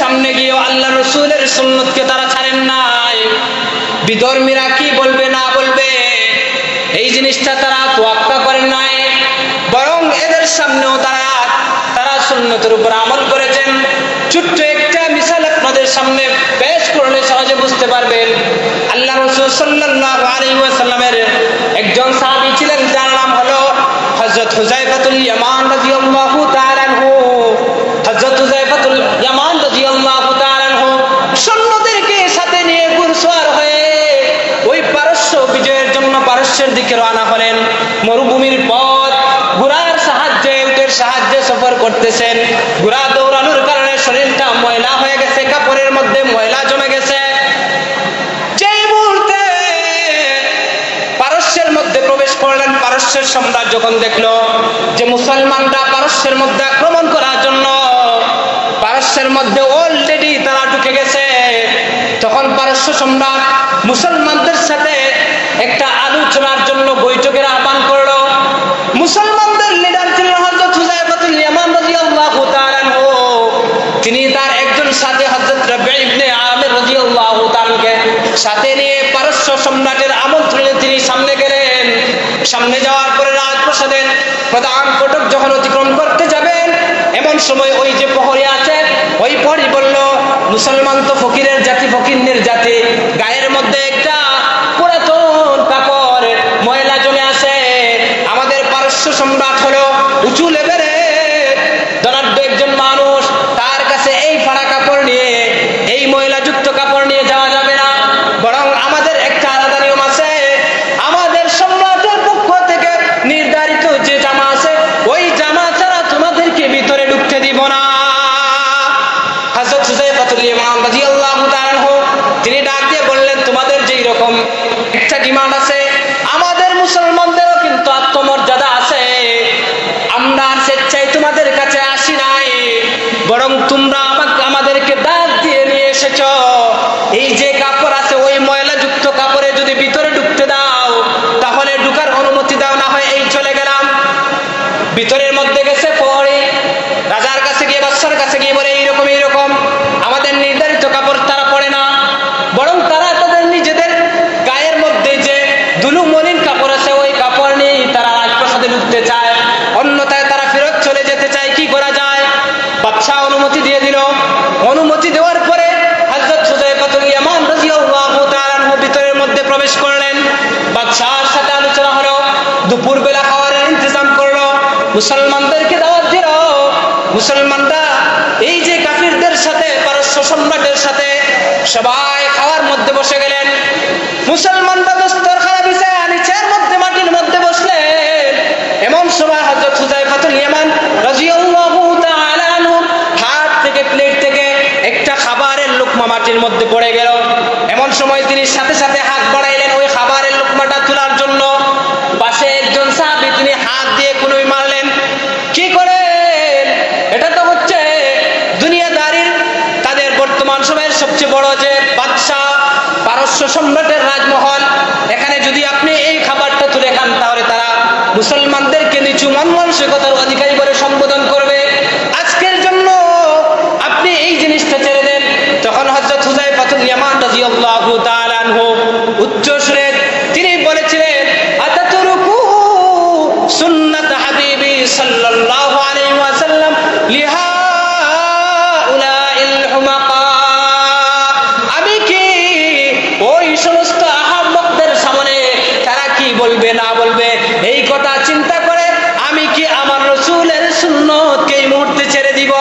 সামনে বলবে এই জিনিসটা তারা তোয়াক্কা করেন নাই। এদের সামনেও তারা তারা সুন্নতের উপর আমল করেছেন। ছোট্ট একটা আপনাদের সামনে করলে সহজে বুঝতে পারবেন, আল্লাহ রসুল সাল্লাল্লাহু আলাইহি ওয়াসাল্লামের একজন সাহাবী ছিলেন যার নাম হলো ওই পারস্য বিজয়ের পারস্যের দিকে মরুভূমির পথ ঘোড়ার সাহায্যে সাহায্যে সফর করতেছেন। ঘোড়া দৌড়ানোর পারস্যের সম্রাট যখন দেখল যে মুসলমানরা পারস্যের মধ্যে আক্রমণ করার জন্য, পারস্যের মধ্যে অলরেডি তারা ঢুকে গেছে, তখন পারস্য সম্রাট মুসলমানদের সাথে একটা আলোচনার জন্য বৈঠকের আহ্বান করল। মুসলমানদের লিডার ছিলেন হযরত হুযায়ফাতুল ইয়ামান রাদিয়াল্লাহু তাআলা তিনি তার একজন সাথে হযরত রাবি ইবনে আমির রাদিয়াল্লাহু তাআলাকে সাথে নিয়ে পারস্য সম্রাটের আমন্ত্রণে সামনে যাওয়ার পরে রাজপ্রাসাদের প্রধান ফটক যখন অতিক্রম করতে যাবেন, এমন সময় ওই যে প্রহরী আছে, ওই প্রহরী বলল, মুসলমান তো ফকিরের জাতি ফকিরনের জাতি। গায়ের মধ্যে একটা পুরাতন কাপড় ময়লা জমে আছে। আমাদের পারস্য সম্রাট হলো উঁচু লেভেলে তোমরা আমাকে আমাদেরকে ডাক দিয়ে নিয়ে এসেছ। এই যে কাপড় আছে, ওই ময়লাযুক্ত কাপড়ে যদি ভিতরে ঢুকতে দাও, তাহলে ঢুকার অনুমতি দাও, না হয় এই চলে গেলাম। ভিতরের মধ্যে গেছে প্রহরী রাজার কাছে গিয়ে, বাদশার কাছে গিয়ে বলে, এইরকম এইরকম। আমাদের নির্ধারিত কাপড় তারা পরে না। বরং তারা তাদের নিজেদের গায়ের মধ্যে যে দুলু মলিন কাপড় আছে ওই কাপড় নিয়েই তারা রাজপ্রাসাদে ঢুকতে চায় অন্যথায় তারা ফেরত চলে যেতে চায় কি করা যায় বাদশা অনুমতি দিয়ে দিল। অনুমতি দেওয়ার পরে হযরত হুযায়ফাতুল ইয়ামান ভিতরের মধ্যে প্রবেশ করলেন। বাদশার সাথে আলোচনা হলো, দুপুর বেলা খাওয়ারের ইন্তজাম করল, মুসলমানদেরকে দাওয়াত দিল। মুসলমানরা, এই যে কাফিরদের সাথে, পারস্য সম্রাটের সাথে সবাই খাওয়ার মধ্যে বসে গেলেন। মুসলমানরা দস্তরখানা বিছায় নিচের মধ্যে, মাটির মধ্যে বসলেন। এমন সময় হযরত হুযায়ফাতুল ইয়ামান মাটির মধ্যে পড়ে গেল। এমন সময় তিনি সাথে সাথে হাত বাড়াইলেন ওই খাবারের লোকমাটা তোলার জন্য। পাশে একজন সাহাবী তিনি হাত দিয়ে কোনোই মারলেন, কি করে এটা তো হচ্ছে দুনিয়াদারির তাদের বর্তমান সময়ের সবচেয়ে বড় যে বাদশাহ, পারস্য সম্রাটের রাজমহল। এখানে যদি আপনি এই খাবারটা তুলে খান, তাহলে তারা মুসলমানদেরকে নিচু মন মানসিকতার অধিকারী না বলবে, এই কথা চিন্তা করে, আমি কি আমার রসুলের শূন্য কে মুহূর্তে ছেড়ে দিব?